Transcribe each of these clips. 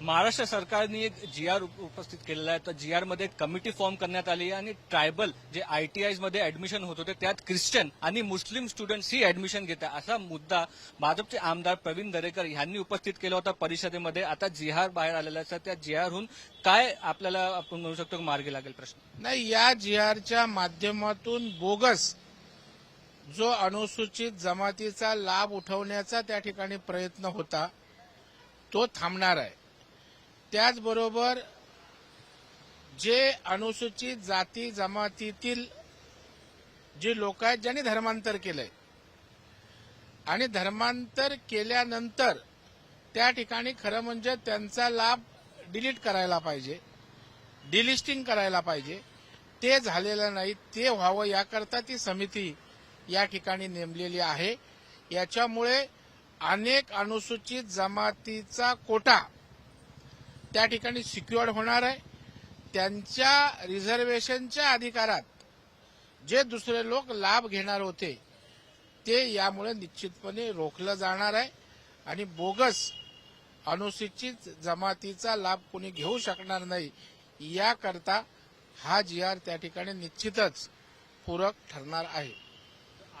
महाराष्ट्र सरकारने एक जी आर उपस्थित केलेला आहे. तर जी आरमध्ये एक कमिटी फॉर्म करण्यात आली आहे आणि ट्रायबल जे आय टी आयमध्ये ऍडमिशन होत होते त्यात ख्रिश्चन आणि मुस्लिम स्टुडंट्स ही ऍडमिशन घेत आहे. असा मुद्दा भाजपचे आमदार प्रवीण दरेकर यांनी उपस्थित केला होता परिषदेमध्ये. आता जी आर बाहेर आलेला आहे. त्या जी आरहून काय आपल्याला आपण म्हणू शकतो मार्गी लागेल प्रश्न? नाही या जी आरच्या माध्यमातून बोगस जो अनुसूचित जमातीचा लाभ उठवण्याचा त्या ठिकाणी प्रयत्न होता तो थांबणार आहे. त्याचबरोबर जे अनुसूचित जाती जमातीतील जे लोक आहेत ज्यांनी धर्मांतर केलंय. आणि धर्मांतर केल्यानंतर त्या ठिकाणी खरं म्हणजे त्यांचा लाभ डिलीट करायला पाहिजे डिलिस्टिंग करायला पाहिजे. ते झालेलं नाही ते व्हावं याकरता ती समिती या ठिकाणी नेमलेली आहे. याच्यामुळे अनेक अनुसूचित जमातीचा कोटा त्या ठिकाणी सिक्युअर्ड होणार आहे. त्यांच्या रिझर्वेशनच्या अधिकारात जे दुसरे लोक लाभ घेणार होते ते यामुळे निश्चितपणे रोखलं जाणार आहे आणि बोगस अनुसूचित जमातीचा लाभ कोणी घेऊ शकणार नाही याकरता हा जी आर त्या ठिकाणी निश्चितच पूरक ठरणार आहे.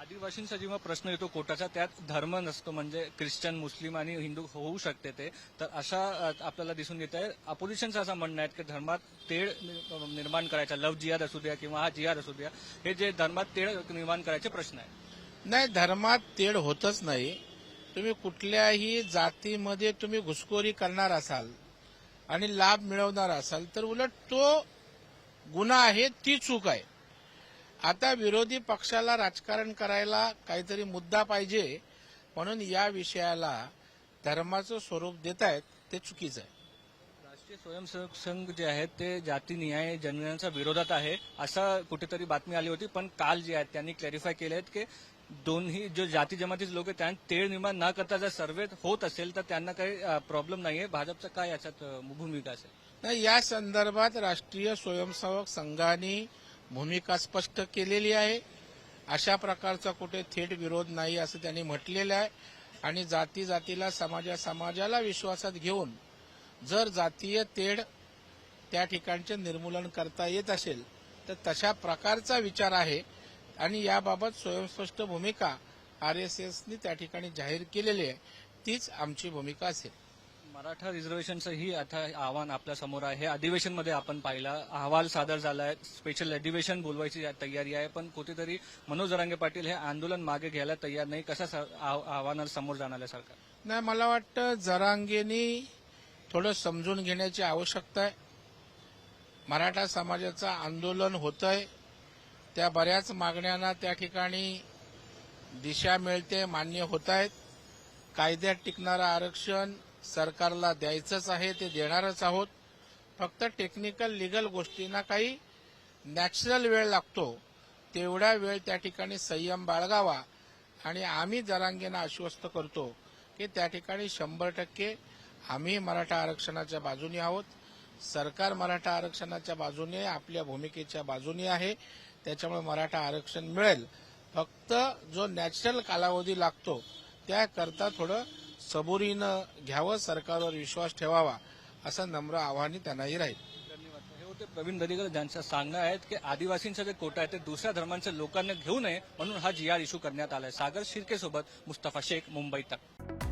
आदिवासींचा जेव्हा प्रश्न येतो कोटाचा त्यात धर्म नसतो. म्हणजे ख्रिश्चन मुस्लिम आणि हिंदू होऊ शकते ते. तर अशा आपल्याला दिसून येत आहे. अपोजिशनचं असं म्हणणं आहे की धर्मात तेढ नि- निर्माण करायचा. लव जिहाद असू द्या किंवा हा जिहाद असू द्या. हे जे धर्मात तेढ निर्माण करायचे प्रश्न आहे नाही धर्मात तेढ होतच नाही. तुम्ही कुठल्याही जातीमध्ये तुम्ही घुसखोरी करणार असाल आणि लाभ मिळवणार असाल तर उलट तो गुन्हा आहे ती चूक आहे. आता विरोधी पक्षाला राजकारण करायला काहीतरी मुद्दा पाहिजे म्हणून या विषयाला धर्माचं स्वरूप देत आहेत ते चुकीचं आहे. राष्ट्रीय स्वयंसेवक संघ जे आहेत ते जाती न्याय जनगणनेच्या विरोधात आहे असं कुठेतरी बातमी आली होती पण काल जे आहेत त्यांनी क्लॅरिफाय केले आहेत की दोन्ही जो जाती जमातीचे लोक आहेत त्यांना तेढ निर्माण न करता जर सर्वे होत असेल तर त्यांना काही प्रॉब्लेम नाहीये. भाजपचं काय याच्यात भूमिका असेल? नाही या संदर्भात राष्ट्रीय स्वयंसेवक संघाने भूमिका स्पष्ट केलेली आहे. अशा प्रकारचा कुठे थेट विरोध नाही असं त्यांनी म्हटलेलं आहे. आणि जाती जातीला समाजा समाजाला विश्वासात घेऊन जर जातीय तेढ त्या ठिकाणचे निर्मूलन करता येत असेल तर तशा प्रकारचा विचार आहे. आणि याबाबत स्वयंस्पष्ट भूमिका आर एस एसनी त्या ठिकाणी जाहीर केलेली आहे. तीच आमची भूमिका असेल. मराठा रिझर्वेशनचं ही आता आव्हान आपल्यासमोर आहे. हे अधिवेशनमध्ये आपण पाहिला. अहवाल सादर झालाय. स्पेशल अधिवेशन बोलवायची तयारी आहे. पण कुठेतरी मनोज जरांगे पाटील हे आंदोलन मागे घ्यायला तयार नाही. कशा स- आव- आव्हानाला समोर जाणार आहे सरकार? नाही मला वाटतं जरांगेनी थोडं समजून घेण्याची आवश्यकता आहे. मराठा समाजाचं आंदोलन होत आहे त्या बऱ्याच मागण्यांना त्या ठिकाणी दिशा मिळते मान्य होत आहेत. कायद्यात टिकणारं आरक्षण सरकारला द्यायचंच आहे ते देणारच आहोत. फक्त टेक्निकल लिगल गोष्टींना काही नॅचरल वेळ लागतो. तेवढा वेळ त्या ठिकाणी संयम बाळगावा. आणि आम्ही जरांगेना आश्वस्त करतो की त्या ठिकाणी शंभर टक्के आम्ही मराठा आरक्षणाच्या बाजूने आहोत. सरकार मराठा आरक्षणाच्या बाजूने आपल्या भूमिकेच्या बाजूने आहे. त्याच्यामुळे मराठा आरक्षण मिळेल. फक्त जो नॅचरल कालावधी लागतो त्याकरता थोडं सबुरीनं घ्यावं सरकारवर विश्वास ठेवावा असं नम्र आव्हानही त्यांनाही राहील. हे होते प्रवीण दरेकर ज्यांचं सांगणं आहे की आदिवासींचं जे कोटा आहे ते दुसऱ्या धर्मांच्या लोकांना घेऊ नये म्हणून हा जी आर इश्यू करण्यात आलाय. सागर शिर्के सोबत मुस्तफा शेख मुंबई तक.